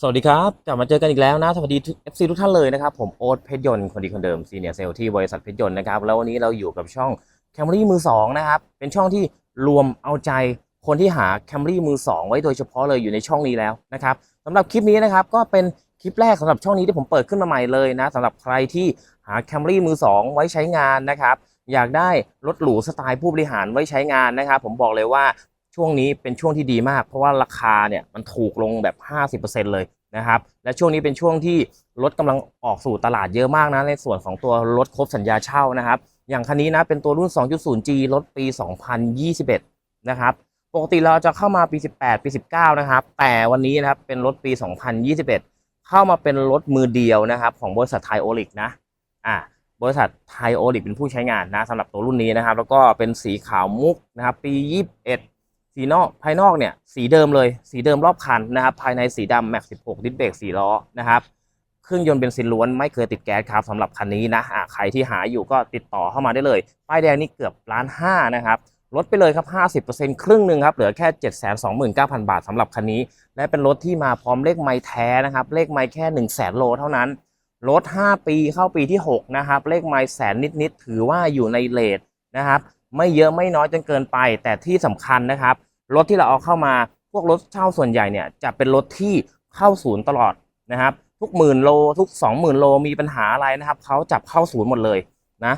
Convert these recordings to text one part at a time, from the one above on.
สวัสดีครับ กลับมาเจอกันอีกแล้วนะ สวัสดีทุก FC ทุกท่านเลยนะครับ ผมโอ๊ตเพชรยนต์คนดีคนเดิมซีเนียร์เซลที่บริษัทเพชรยนต์นะครับ แล้ววันนี้เราอยู่กับช่อง Camry มือสองนะครับ เป็นช่องที่รวมเอาใจคนที่หา Camry มือสองไว้โดยเฉพาะเลยอยู่ในช่องนี้แล้วนะครับสำหรับคลิปนี้นะครับ ก็เป็นคลิปแรกสำหรับช่องนี้ที่ผมเปิดขึ้นมาใหม่เลยนะสำหรับใครที่หา Camry มือสองไว้ใช้งานนะครับอยากได้รถหรูสไตล์ผู้บริหารไว้ใช้งานนะครับ ผมบอกเลยว่า ช่วงนี้เป็นช่วงที่ดีมาก เพราะว่าราคาเนี่ยมันถูกลงแบบ 50%เลยนะครับ และช่วงนี้เป็นช่วงที่รถกำลังออกสู่ตลาดเยอะมากนะ ในส่วนของตัวรถครบสัญญาเช่านะครับ อย่างคันนี้นะเป็นตัวรุ่น 2.0G รถปี 2021 นะครับ ปกติเราจะเข้ามาปี 18 ปี 19 นะครับ แต่วันนี้นะครับเป็นรถปี 2021 เข้ามาเป็นรถมือเดียวนะครับของบริษัทไทยโอลิกนะ อ่าบริษัทไทยโอลิกเป็นผู้ใช้งานนะสำหรับตัวรุ่นนี้นะครับ แล้วก็เป็นสีขาวมุกนะครับปี 21 สีนอกภายนอกเนี่ยสีเดิมเลยสีเดิมรอบคันนะครับภายในสีดำแม็ก16 ดิสเบรก4ล้อนะครับเครื่องยนต์เบนซินล้วนไม่เคยติดแก๊สครับสำหรับคันนี้นะะใครที่หาอยู่ก็ติดต่อเข้ามาได้เลย ป้ายแดงนี่เกือบล้านห้านะครับลดไปเลยครับ 50%ครึ่งหนึ่งครับ เหลือแค่ 729,000 บาทสำหรับคันนี้ และเป็นรถที่มาพร้อมเลขไม้แท้นะครับ เลขไม้แค่ 1 0 0 0 0แสนโลเท่านั้น รถ 5 ปีเข้าปีที่ 6 นะครับ เลขไม้แสนนิด ๆ ถือว่าอยู่ในเลทนะครับ ไม่เยอะไม่น้อยจนเกินไป แต่ที่สำคัญนะครับ รถที่เราเอาเข้ามาพวกรถเช่าส่วนใหญ่เนี่ยจะเป็นรถที่เข้าศูนย์ตลอดนะครับ ทุกหมื่นโลทุก20,000โลมีปัญหาอะไรนะครับเขาจับเข้าศูนย์หมดเลยนะ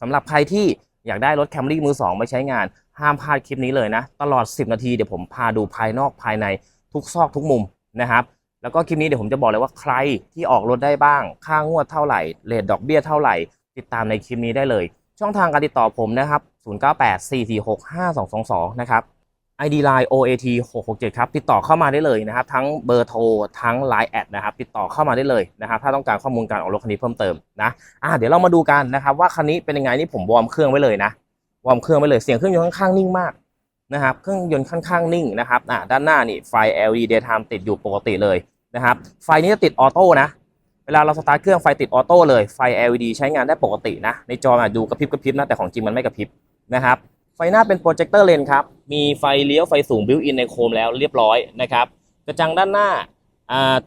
สำหรับใครที่อยากได้รถแคมรี่มือสองไปใช้งาน ห้ามพลาดคลิปนี้เลยนะ ตลอด 10 นาทีเดี๋ยวผมพาดูภายนอกภายในทุกซอกทุกมุมนะครับแล้วก็คลิปนี้เดี๋ยวผมจะบอกเลยว่าใครที่ออกรถได้บ้าง ค่างวดเท่าไหร่เลทดอกเบี้ยเท่าไหร่ ติดตามในคลิปนี้ได้เลย ช่องทางการติดต่อผมนะครับ 0984465222 นะครับ ID Line OAT 667ครับ ติดต่อเข้ามาได้เลยนะครับ ทั้งเบอร์โทร ทั้ง Line แอดนะครับ ติดต่อเข้ามาได้เลยนะครับ ถ้าต้องการข้อมูลการออกรถคันนี้เพิ่มเติมนะ อ่าเดี๋ยวเรามาดูกันนะครับว่าคันนี้เป็นยังไงนี่ผมวอร์มเครื่องไว้เลยนะ วอร์มเครื่องไว้เลย เสียงเครื่องยนต์ค่อนข้างนิ่งมากนะครับ เครื่องยนต์ค่อนข้างนิ่งนะครับ อ่าด้านหน้านี่ไฟ LED daytime ติดอยู่ปกติเลยนะครับ ไฟนี้จะติดออโต้นะ เวลาเราสตาร์ทเครื่องไฟติดออโต้เลยไฟ LED ใช้งานได้ปกตินะ ในจออะดูกระพริบกระพริบนะแต่ของจริงมันไม่กระพริบนะครับไฟหน้าเป็นโปรเจคเตอร์เลนครับมีไฟเลี้ยวไฟสูงบิวอินในโคมแล้วเรียบร้อยนะครับกระจังด้านหน้า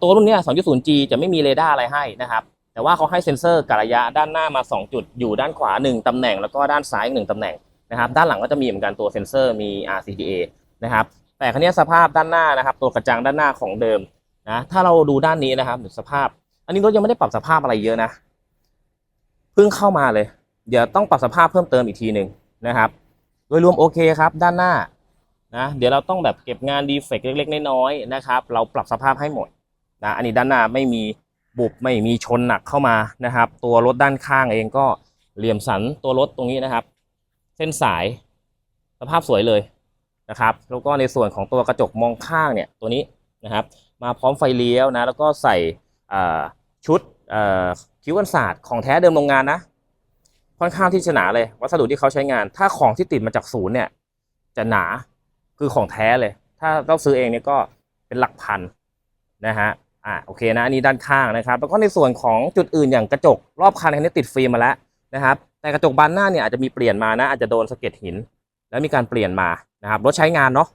ตัวรุ่นนี้ย 2.0G จะไม่มีเรดาร์อะไรให้นะครับแต่ว่าเขาให้เซ็นเซอร์กระยะด้านหน้ามา 2 จุด อยู่ด้านขวา 1ตำแหน่ง แล้วก็ด้านซ้ายอีกหนึ่งตำแหน่งนะครับด้านหลังก็จะมีเหมือนกันตัวเซ็นเซอร์มี RCTA นะครับแต่คันนี้สภาพด้านหน้านะครับตัวกระจังด้านหน้าของเดิมนะถ้าเราดูด้านนี้นะครับสภาพ อันนี้รถยังไม่ได้ปรับสภาพอะไรเยอะนะ เพิ่งเข้ามาเลย เดี๋ยวต้องปรับสภาพเพิ่มเติมอีกทีหนึ่งนะครับ โดยรวมโอเคครับ ด้านหน้านะเดี๋ยวเราต้องแบบเก็บงานดีเฟกเล็กๆน้อยๆนะครับ เราปรับสภาพให้หมดนะอันนี้ด้านหน้าไม่มีบุบไม่มีชนหนักเข้ามานะครับ ตัวรถด้านข้างเองก็เหลี่ยมสันตัวรถตรงนี้นะครับ เส้นสายสภาพสวยเลยนะครับ แล้วก็ในส่วนของตัวกระจกมองข้างเนี่ยตัวนี้นะครับ มาพร้อมไฟเลี้ยวนะ แล้วก็ใส่ ชุดคิ้วกันศาสตร์ของแท้เดิมโรงงานนะค่อนข้างที่จะหนาเลย วัสดุที่เขาใช้งาน ถ้าของที่ติดมาจากศูนย์เนี่ย จะหนาคือของแท้เลย ถ้าเราซื้อเองเนี่ยก็เป็นหลักพันนะฮะอ่าโอเคนะอันนี้ด้านข้างนะครับแล้วก็ในส่วนของจุดอื่นอย่างกระจก รอบคันคันนี้ติดฟิล์มมาแล้วนะครับแต่กระจกบานหน้าเนี่ยอาจจะมีเปลี่ยนมานะอาจจะโดนสะเก็ดหิน แล้วมีการเปลี่ยนมานะครับรถใช้งานเนาะ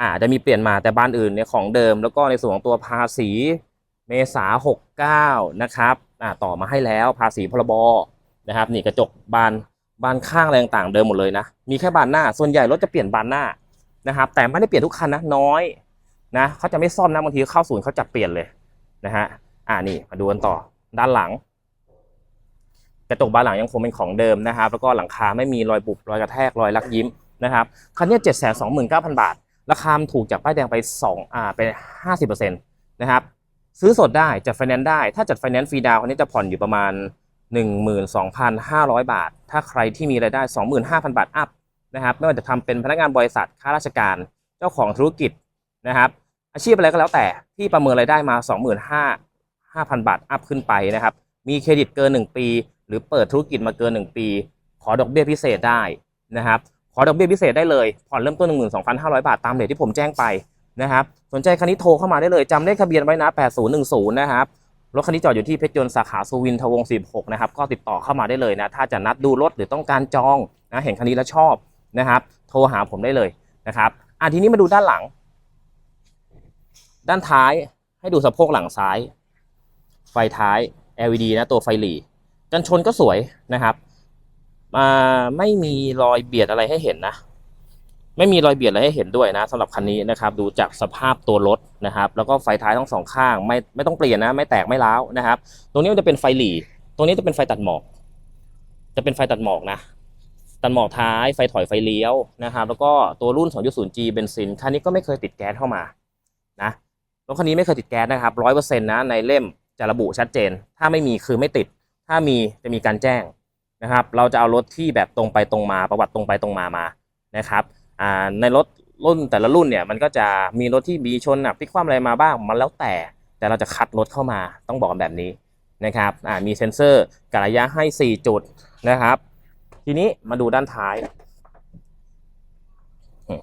อาจจะมีเปลี่ยนมาแต่บานอื่นเนี่ยของเดิม แล้วก็ในส่วนของตัวภาษี เมษา69นะครับอ่าต่อมาให้แล้วภาษีพรบนะครับนี่กระจกบานบานข้างอะไรต่างเดิมหมดเลยนะ มีแค่บานหน้า ส่วนใหญ่รถจะเปลี่ยนบานหน้านะครับ แต่ไม่ได้เปลี่ยนทุกคันนะน้อยนะเขาจะไม่ซ่อมนะบางทีเข้าศูนย์เขาจะเปลี่ยนเลยนะฮะอ่านี่มาดูกันต่อด้านหลัง กระจกบานหลังยังคงเป็นของเดิมนะครับ แล้วก็หลังคาไม่มีรอยบุบรอยกระแทกรอยลักยิ้มนะครับคันนี้เจ็ดแสนสองหมื่นเก้าพันบาท ราคาถูกจากป้ายแดงไปสองอ่าไปห้าสิบเปอร์เซ็นต์นะครับ ซื้อสดได้จัดไฟแนนซ์ได้ ถ้าจัดไฟแนนซ์ฟรีดาวน์คันนี้จะผ่อนอยู่ประมาณ 12,500 บาท ถ้าใครที่มีรายได้ 25,000 บาทอัพนะครับไม่ว่าจะทำเป็นพนักงานบริษัทข้าราชการเจ้าของธุรกิจนะครับอาชีพอะไรก็แล้วแต่ที่ประเมินรายได้มา 25,000 บาทอัพขึ้นไปนะครับมีเครดิตเกิน 1 ปี หรือเปิดธุรกิจมาเกิน 1 ปี ขอดอกเบี้ยพิเศษได้นะครับขอดอกเบี้ยพิเศษได้เลยผ่อนเริ่มต้น 12,500 บาทตามเรทที่ผมแจ้งไป นะครับสนใจคันนี้โทรเข้ามาได้เลยจำเลขทะเบียนไว้นะ 8010 นะครับรถคันนี้จอดอยู่ที่เพชรยนต์สาขาสุวินทวงศ์16 นะครับ ก็ติดต่อเข้ามาได้เลยนะ ถ้าจะนัดดูรถหรือต้องการจองนะเห็นคันนี้แล้วชอบนะครับ โทรหาผมได้เลยนะครับอะทีนี้มาดูด้านหลัง ด้านท้ายให้ดูสะโพกหลังซ้าย ไฟท้าย LED นะตัวไฟหลีกันชนก็สวยนะครับมาไม่มีรอยเบียดอะไรให้เห็นนะ ไม่มีรอยเบียดอะไรให้เห็นด้วยนะสำหรับคันนี้นะครับ ดูจากสภาพตัวรถนะครับ แล้วก็ไฟท้ายทั้งสองข้างไม่ไม่ต้องเปลี่ยนนะ ไม่แตกไม่ร้าวนะครับ ตรงนี้มันจะเป็นไฟหลีตรงนี้จะเป็นไฟตัดหมอก จะเป็นไฟตัดหมอกนะ ตัดหมอกท้ายไฟถอยไฟเลี้ยวนะครับ แล้วก็ตัวรุ่น 2.0G เบนซินคันนี้ก็ไม่เคยติดแก๊สเข้ามานะรถคันนี้ไม่เคยติดแก๊สนะครับร้อยเปอร์เซ็นต์นะในเล่มจะระบุชัดเจน ถ้าไม่มีคือไม่ติด ถ้ามีจะมีการแจ้งนะครับ เราจะเอารถที่แบบตรงไปตรงมาประวัติตรงไปตรงมามานะครับ ในรถรุ่นแต่ละรุ่นเนี่ยมันก็จะมีรถที่มีชนพลิกคว่ำอะไรมาบ้างมันแล้วแต่ แต่เราจะคัดรถเข้ามาต้องบอกแบบนี้นะครับมีเซ็นเซอร์กะระยะให้ 4 จุดนะครับ ทีนี้มาดูด้านท้าย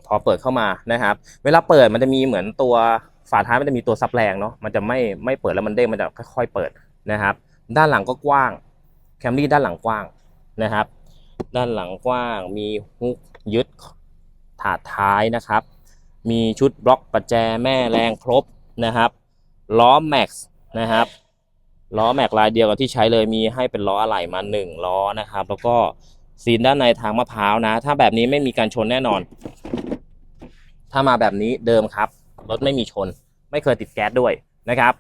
พอเปิดเข้ามานะครับ เวลาเปิดมันจะมีเหมือนตัวฝาท้ายมันจะมีตัวซับแรงเนาะมันจะไม่ไม่เปิดแล้วมันเด้งมันจะค่อยๆเปิดนะครับ ด้านหลังก็กว้างแคมรี่ด้านหลังกว้างนะครับ ด้านหลังกว้างมีฮุกยึด ถาดท้ายนะครับ มีชุดบล็อกประแจแม่แรงครบนะครับ ล้อแม็กซ์นะครับล้อแม็กลายเดียวกับที่ใช้เลยมีให้เป็นล้ออะไหล่มาหนึ่งล้อนะครับ แล้วก็ซีนด้านในทางมะพร้าวนะ ถ้าแบบนี้ไม่มีการชนแน่นอน ถ้ามาแบบนี้เดิมครับ รถไม่มีชน ไม่เคยติดแก๊สด้วยนะครับ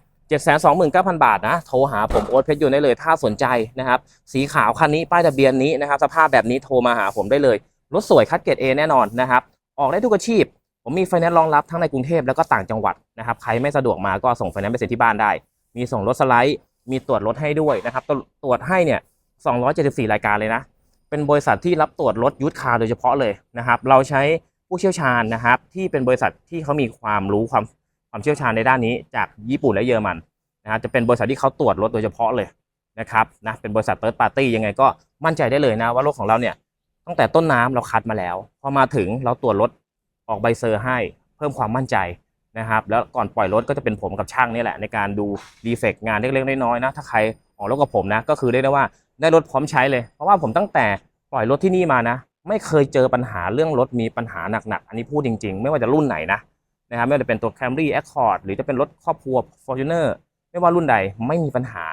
729,000 บาทนะ โทรหาผมโอ๊ตเพชรยนต์ได้เลย ถ้าสนใจนะครับ สีขาวคันนี้ป้ายทะเบียนนี้นะครับ สภาพแบบนี้โทรมาหาผมได้เลย รถสวยคัดเกรด A แน่นอนนะครับ ออกได้ทุกอาชีพ ผมมีไฟแนนซ์รองรับทั้งในกรุงเทพแล้วก็ต่างจังหวัดนะครับ ใครไม่สะดวกมาก็ส่งไฟแนนซ์ไปเสร็จที่บ้านได้ มีส่งรถสไลด์ มีตรวจรถให้ด้วยนะครับ ตรวจให้เนี่ย 274 รายการเลยนะ เป็นบริษัทที่รับตรวจรถยุทธคาร์โดยเฉพาะเลยนะครับ เราใช้ผู้เชี่ยวชาญนะครับที่เป็นบริษัทที่เขามีความรู้ความความเชี่ยวชาญในด้านนี้จากญี่ปุ่นและเยอรมันนะครับจะเป็นบริษัทที่เขาตรวจรถโดยเฉพาะเลยนะครับนะเป็นบริษัทเติร์ดปาร์ตี้ยังไงก็มั่นใจได้เลยนะว่ารถของเราเนี่ย ตั้งแต่ต้นน้ำเราคัดมาแล้ว พอมาถึงเราตรวจรถออกใบเซอร์ให้เพิ่มความมั่นใจนะครับ แล้วก่อนปล่อยรถก็จะเป็นผมกับช่างนี่แหละ ในการดูดีเฟกงานเล็กๆน้อยๆนะ ถ้าใครออกรถกับผมนะ ก็คือเรียกได้ว่าได้รถพร้อมใช้เลย เพราะว่าผมตั้งแต่ปล่อยรถที่นี่มานะ ไม่เคยเจอปัญหาเรื่องรถมีปัญหาหนักๆ อันนี้พูดจริง ๆ ไม่ว่าจะรุ่นไหนนะนะครับไม่ว่าจะเป็นตัว Camry Accord หรือจะเป็นรถครอบครัว Fortuner ไม่ว่ารุ่นใดไม่มีปัญหา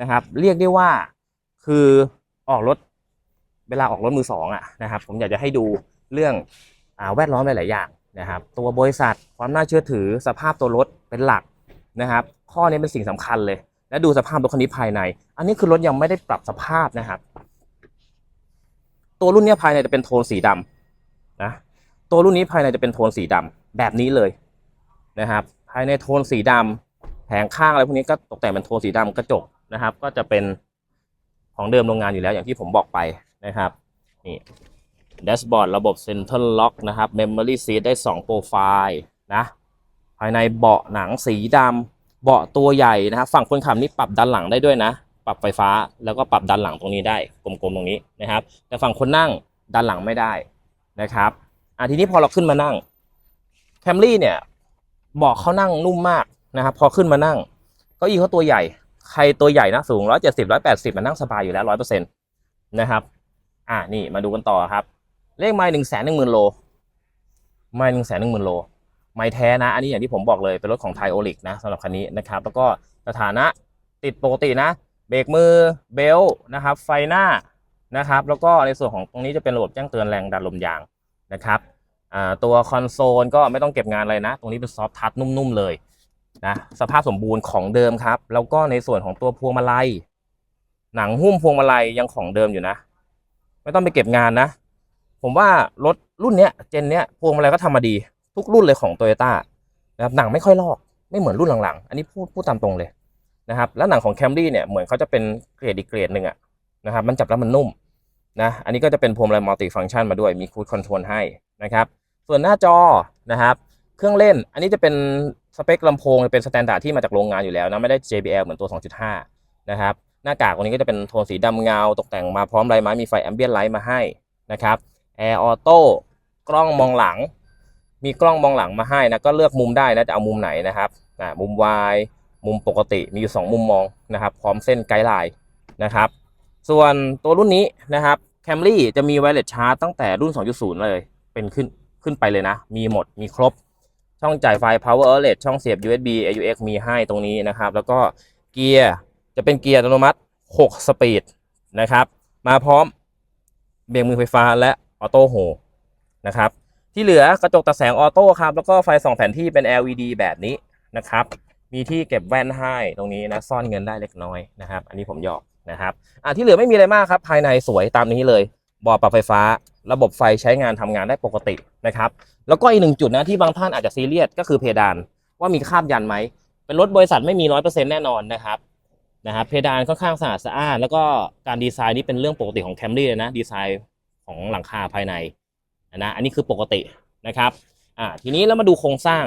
นะครับ เรียกได้ว่าคือออกรถ เวลาออกรถมือสองอะนะครับ ผมอยากจะให้ดูเรื่องอแวดล้อมหลาย ๆ อย่างนะครับ ตัวบริษัทความน่าเชื่อถือสภาพตัวรถเป็นหลักนะครับ ข้อนี้เป็นสิ่งสำคัญเลย และดูสภาพรถคันนี้ภายใน อันนี้คือรถยังไม่ได้ปรับสภาพนะครับ ตัวรุ่นนี้ภายในจะเป็นโทนสีดำนะตัวรุ่นนี้ภายในจะเป็นโทนสีดำแบบนี้เลยนะครับ ภายในโทนสีดำแผงข้างอะไรพวกนี้ก็ตกแต่งเป็นโทนสีดำกระจกนะครับ ก็จะเป็นของเดิมโรงงานอยู่แล้วอย่างที่ผมบอกไป นะครับนี่แดชบอร์ดระบบ Central Lock นะครับ Memory Seat ได้ 2 โปรไฟล์นะภายในเบาะหนังสีดำเบาะตัวใหญ่นะครับฝั่งคนขับนี่ปรับด้านหลังได้ด้วยนะ ปรับไฟฟ้าแล้วก็ปรับด้านหลังตรงนี้ได้กลมๆตรงนี้นะครับ แต่ฝั่งคนนั่งด้านหลังไม่ได้นะครับอะทีนี้พอเราขึ้นมานั่งแคมรี่เนี่ยเบาะเขานั่งนุ่มมากนะครับ พอขึ้นมานั่งเก้าอี้เขาตัวใหญ่ ใครตัวใหญ่นะสูงร้อยเจ็ดสิบร้อยแปดสิบมันนั่งสบายอยู่แล้วร้อยเปอร์เซ็นต์นะครับ อะนี่มาดูกันต่อครับ เลขไมล์หนึ่งแสนหนึ่งหมื่นโล ไมล์หนึ่งแสนหนึ่งหมื่นโล ไม้แท้นะ อันนี้อย่างที่ผมบอกเลย เป็นรถของไทโอลิกนะสำหรับคันนี้นะครับ แล้วก็สถานะติดปกตินะ เบรกมือเบลต์นะครับ ไฟหน้านะครับ แล้วก็ในส่วนของตรงนี้จะเป็นระบบแจ้งเตือนแรงดันลมยางนะครับตัวคอนโซลก็ไม่ต้องเก็บงานอะไรนะ ตรงนี้เป็นซอฟทัชนุ่มๆเลยนะสภาพสมบูรณ์ของเดิมครับ แล้วก็ในส่วนของตัวพวงมาลัย หนังหุ้มพวงมาลัยยังของเดิมอยู่นะ ไม่ต้องไปเก็บงานนะ ผมว่ารถรุ่นเนี้ยเจนเนี้ยพวงมาลัยก็ทำมาดี ทุกรุ่นเลยของโตโยต้านะครับหนังไม่ค่อยลอกไม่เหมือนรุ่นหลังๆ อันนี้พูดพูดตามตรงเลยนะครับแล้วหนังของแคมรี่เนี่ยเหมือนเขาจะเป็นเกรดอีกเกรดหนึ่งอะนะครับมันจับแล้วมันนุ่มนะอันนี้ก็จะเป็นพวงมาลัยมัลติฟังก์ชันมาด้วยมีคูดคอนโทรลให้นะครับส่วนหน้าจอนะครับเครื่องเล่นอันนี้จะเป็นสเปคลำโพงเป็นสแตนดาร์ดที่มาจากโรงงานอยู่แล้วนะไม่ได้ JBL เหมือนตัว 2.5 นะครับ หน้ากากตรงนี้ก็จะเป็นโทนสีดำเงา ตกแต่งมาพร้อมลายไม้มีไฟแอมเบียนไลท์มาให้นะครับแอร์ออโต้กล้องมองหลัง มีกล้องมองหลังมาให้นะก็เลือกมุมได้นะจะเอามุมไหนนะครับอ่ามุมวายมุมปกติมีอยู่ 2 มุมมองนะครับ พร้อมเส้นไกด์ไลน์นะครับ ส่วนตัวรุ่นนี้นะครับ Camry จะมีไวเลสชาร์จตั้งแต่รุ่น 2.0 เลย เป็นขึ้นขึ้นไปเลยนะ มีหมดมีครบ ช่องจ่ายไฟ power outlet ช่องเสียบ USB AUX มีให้ตรงนี้นะครับ แล้วก็เกียร์ จะเป็นเกียร์อัตโนมัติ 6 สปีดนะครับ มาพร้อมเบรกมือไฟฟ้าและออโต้โฮนะครับ ที่เหลือกระจกตัดแสงออโต้ครับ แล้วก็ไฟส่องแผนที่เป็น LED แบบนี้นะครับ มีที่เก็บแว่นให้ตรงนี้นะ ซ่อนเงินได้เล็กน้อยนะครับ อันนี้ผมหยอกนะครับ อะที่เหลือไม่มีอะไรมากครับ ภายในสวยตามนี้เลย บอร์ดปรับไฟฟ้า ระบบไฟใช้งานทำงานได้ปกตินะครับ แล้วก็อีกหนึ่งจุดนะที่บางท่านอาจจะซีเรียสก็คือเพดาน ว่ามีคาบยันไหม เป็นรถบริษัทไม่มีร้อยเปอร์เซ็นต์แน่นอนนะครับ นะครับเพดานค่อนข้างสะอาดสะอาดแล้วก็การดีไซน์นี่เป็นเรื่องปกติของแคมรี่เลยนะดีไซน์ของหลังคาภายในนะอันนี้คือปกตินะครับอ่าทีนี้เรามาดูโครงสร้าง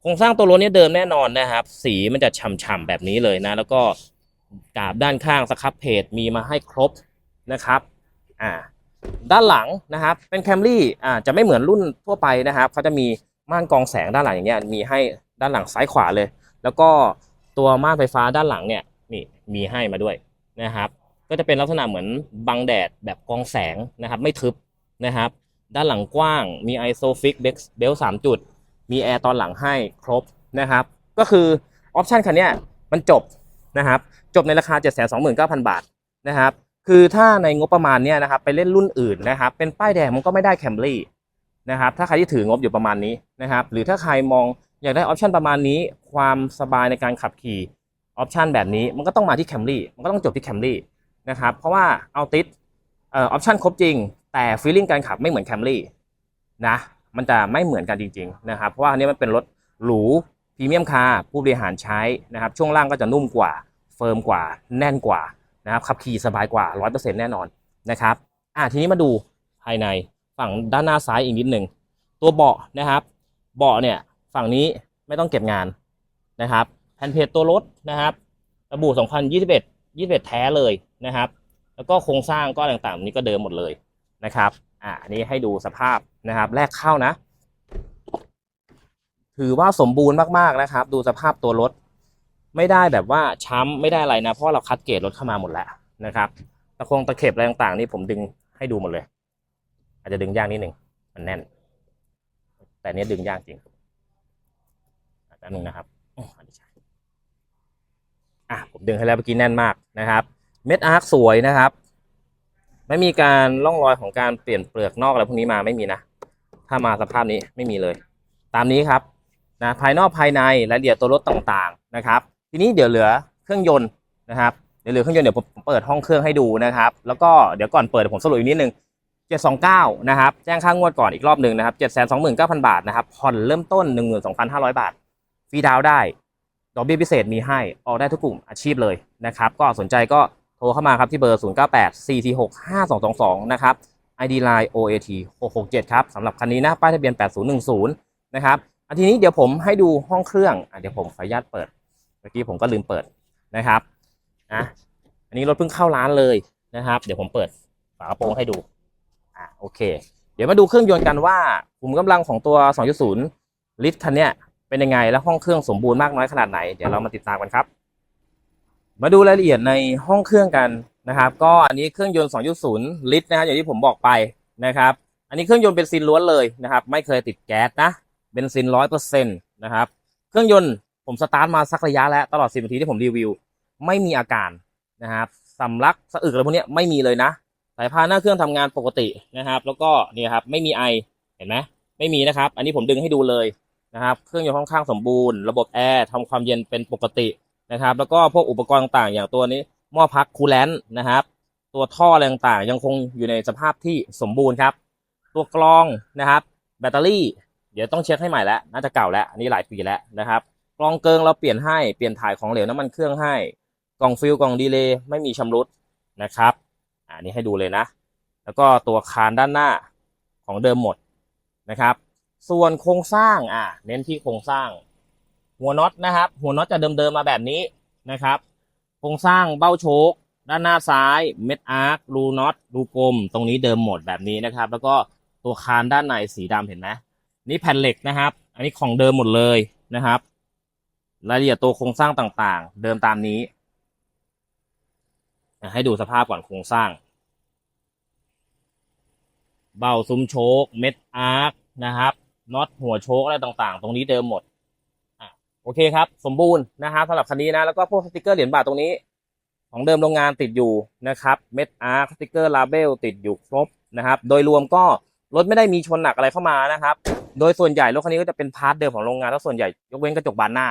โครงสร้างตัวรถเนี่ยเดิมแน่นอนนะครับ สีมันจะฉ่ำๆแบบนี้เลยนะ แล้วก็กาบด้านข้างสครับเพจมีมาให้ครบนะครับอ่าด้านหลังนะครับเป็นแคมรี่อ่าจะไม่เหมือนรุ่นทั่วไปนะครับเขาจะมีม่านกองแสงด้านหลังอย่างเงี้ยมีให้ด้านหลังซ้ายขวาเลย แล้วก็ตัวม่านไฟฟ้าด้านหลังเนี่ย นี่มีให้มาด้วยนะครับ ก็จะเป็นลักษณะเหมือนบังแดดแบบกองแสงนะครับ ไม่ทึบนะครับ ด้านหลังกว้างมี ISOFIX Belt สามจุด มีแอร์ตอนหลังให้ครบนะครับ ก็คือออปชันคันนี้มันจบนะครับ จบในราคา 729,000 บาทนะครับ คือถ้าในงบประมาณเนี้ยนะครับ ไปเล่นรุ่นอื่นนะครับ เป็นป้ายแดงมันก็ไม่ได้แคมรี่นะครับ ถ้าใครที่ถืองบอยู่ประมาณนี้นะครับ หรือถ้าใครมองอยากได้ออปชันประมาณนี้ ความสบายในการขับขี่ ออปชันแบบนี้มันก็ต้องมาที่แคมรี่มันก็ต้องจบที่แคมรี่นะครับเพราะว่าเอาติดเอ่อออปชันครบจริง แต่ฟีลลิ่งการขับไม่เหมือนแคมรี่นะมันจะไม่เหมือนกันจริงๆนะครับเพราะว่าอันนี้มันเป็นรถหรูพรีเมียมคาร์ผู้บริหารใช้นะครับช่วงล่างก็จะนุ่มกว่า เฟิร์มกว่าแน่นกว่านะครับขับขี่สบายกว่า 100%แน่นอนนะครับอะทีนี้มาดูภายในฝั่งด้านหน้าซ้ายอีกนิดหนึ่งตัวเบาะนะครับ เบาะเนี่ยฝั่งนี้ไม่ต้องเก็บงานนะครับ ผ่นเพจตัวรถนะครับระบุ 2021 21 แท้เลยนะครับ แล้วก็โครงสร้างก็ต่างๆ นี้ก็เดิมหมดเลยนะครับอ่าอันนี้ให้ดูสภาพนะครับ แรกเข้านะ ถือว่าสมบูรณ์มากๆนะครับ ดูสภาพตัวรถ ไม่ได้แบบว่าช้ำไม่ได้อะไรนะ เพราะเราคัดเกรดรถเข้ามาหมดแล้วนะครับตะคงตะเข็บอะไรต่างๆ นี่ผมดึงให้ดูหมดเลย อาจจะดึงยากนิดหนึ่งมันแน่น แต่เนี้ยดึงยากจริงอะแป๊บนึงนะครับอ๋ออันนี้ใช่ อะผมดึงให้แล้วเมื่อกี้แน่นมากนะครับเม็ดอาร์คสวยนะครับ ไม่มีการร่องรอยของการเปลี่ยนเปลือกนอกอะไรพวกนี้มาไม่มีนะ ถ้ามาสภาพนี้ไม่มีเลย ตามนี้ครับนะภายนอกภายในรายละเอียดตัวรถต่างๆนะครับ ทีนี้เดี๋ยวเหลือเครื่องยนต์นะครับเดี๋ยวเหลือเครื่องยนต์เดี๋ยวผมเปิดห้องเครื่องให้ดูนะครับ แล้วก็เดี๋ยวก่อนเปิดผมสรุปอีกนิดนึง729นะครับแจ้งค่างวดก่อนอีกรอบหนึ่งนะครับ729,000 บาทนะครับผ่อนเริ่มต้น 12,500 บาทฟรีดาวน์ได้ ดอกเบี้ยพิเศษมีให้ออกได้ทุกกลุ่มอาชีพเลยนะครับ ก็สนใจก็โทรเข้ามาครับที่เบอร์ 098 446 5222 นะครับ ID Line OAT 667 ครับสำหรับคันนี้นะป้ายทะเบียน 8010 นะครับอันทีนี้เดี๋ยวผมให้ดูห้องเครื่องอะเดี๋ยวผมขออนุญาตเปิด เมื่อกี้ผมก็ลืมเปิดนะครับนะอันนี้รถเพิ่งเข้าร้านเลยนะครับ เดี๋ยวผมเปิดฝากระโปรงให้ดูอะโอเค เดี๋ยวมาดูเครื่องยนต์กันว่าขุมกำลังของตัว 2.0 ลิตรคันเนี้ย เป็นยังไงและห้องเครื่องสมบูรณ์มากน้อยขนาดไหนเดี๋ยวเรามาติดตามกันครับ มาดูรายละเอียดในห้องเครื่องกันนะครับ ก็อันนี้เครื่องยนต์ 2.0 ลิตรนะครับอย่างที่ผมบอกไปนะครับ อันนี้เครื่องยนต์เป็นซินล้วนเลยนะครับ ไม่เคยติดแก๊สนะเบนซินร้อยเปอร์เซ็นต์นะครับ เครื่องยนต์ผมสตาร์ทมาสักระยะแล้วตลอด10นาทีที่ผมรีวิว ไม่มีอาการนะครับสำลักสะอึกอะไรพวกนี้ไม่มีเลยนะสายพานหน้าเครื่องทำงานปกตินะครับ แล้วก็นี่ครับไม่มีไอเห็นไหมไม่มีนะครับ อันนี้ผมดึงให้ดูเลย นะครับ เครื่องยนต์ค่อนข้างสมบูรณ์ ระบบแอร์ทำความเย็นเป็นปกตินะครับ แล้วก็พวกอุปกรณ์ต่างๆ อย่างตัวนี้หม้อพักคูลแลนต์นะครับ ตัวท่ออะไรต่างๆ ยังคงอยู่ในสภาพที่สมบูรณ์ครับ ตัวกรองนะครับ แบตเตอรี่ เดี๋ยวต้องเช็คให้ใหม่แล้ว น่าจะเก่าแล้ว อันนี้หลายปีแล้วนะครับ กรองเกิงเราเปลี่ยนให้ เปลี่ยนถ่ายของเหลวน้ำมันเครื่องให้ กล่องฟิลกล่องดีเลย์ไม่มีชำรุดนะครับอันนี้ให้ดูเลยนะ แล้วก็ตัวคานด้านหน้าของเดิมหมดนะครับ ส่วนโครงสร้างอะเน้นที่โครงสร้าง หัวน็อตนะครับ หัวน็อตจะเดิมๆมาแบบนี้นะครับ โครงสร้างเบ้าโชคด้านหน้าซ้ายเม็ดอาร์ครูน็อตรูกลม ตรงนี้เดิมหมดแบบนี้นะครับ แล้วก็ตัวคานด้านในสีดำเห็นไหมนี่แผ่นเหล็กนะครับ อันนี้ของเดิมหมดเลยนะครับ รายละเอียดตัวโครงสร้างต่างๆ เดิมตามนี้ ให้ดูสภาพก่อนโครงสร้าง เบ้าซุ้มโชคเม็ดอาร์คนะครับ น็อตหัวโชคอะไรต่างๆ ตรงนี้เดิมหมดอะโอเคครับ สมบูรณ์นะครับสำหรับคันนี้นะ แล้วก็พวกสติกเกอร์เหรียญบาทตรงนี้ ของเดิมโรงงานติดอยู่นะครับ เม็ดอาร์สติกเกอร์ลาเบลติดอยู่ครบนะครับ โดยรวมก็รถไม่ได้มีชนหนักอะไรเข้ามานะครับ โดยส่วนใหญ่รถคันนี้ก็จะเป็นพาร์ทเดิมของโรงงานแล้วส่วนใหญ่ยกเว้นกระจกบานหน้า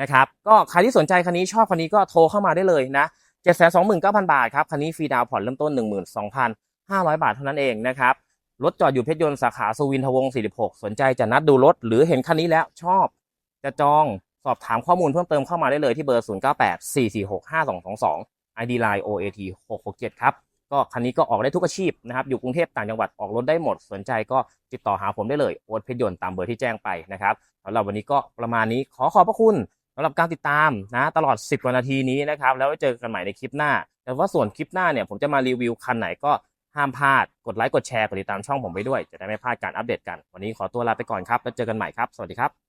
นะครับ ก็ใครที่สนใจคันนี้ชอบคันนี้ก็โทรเข้ามาได้เลยนะ7 2 9 0 0 0 บาทครับ คันนี้ฟรีดาวน์ผ่อนเริ่มต้น 12,500 บาทเท่านั้นเองนะครับ รถจอดอยู่เพชรยนต์สาขาสุวินทวงศ์46 สนใจจะนัดดูรถ หรือเห็นคันนี้แล้วชอบ จะจองสอบถามข้อมูลเพิ่มเติมเข้ามาได้เลยที่เบอร์ 0984465222 ID Line OAT 667 ครับ ก็คันนี้ก็ออกได้ทุกอาชีพนะครับ อยู่กรุงเทพต่างจังหวัดออกรถได้หมด สนใจก็ติดต่อหาผมได้เลยโอ๊ตเพชรยนต์ตามเบอร์ที่แจ้งไปนะครับสำหรับวันนี้ก็ประมาณนี้ขอขอบพระคุณสำหรับการติดตามนะตลอด 10 กว่านาทีนี้นะครับ แล้วไว้เจอกันใหม่ในคลิปหน้า แต่ว่าส่วนคลิปหน้าเนี่ยผมจะมารีวิวคันไหนก็ ห้ามพลาด กดไลค์ กดแชร์ กดติดตามช่องผมไปด้วย จะได้ไม่พลาดการอัปเดตกัน วันนี้ขอตัวลาไปก่อนครับ แล้วเจอกันใหม่ครับ สวัสดีครับ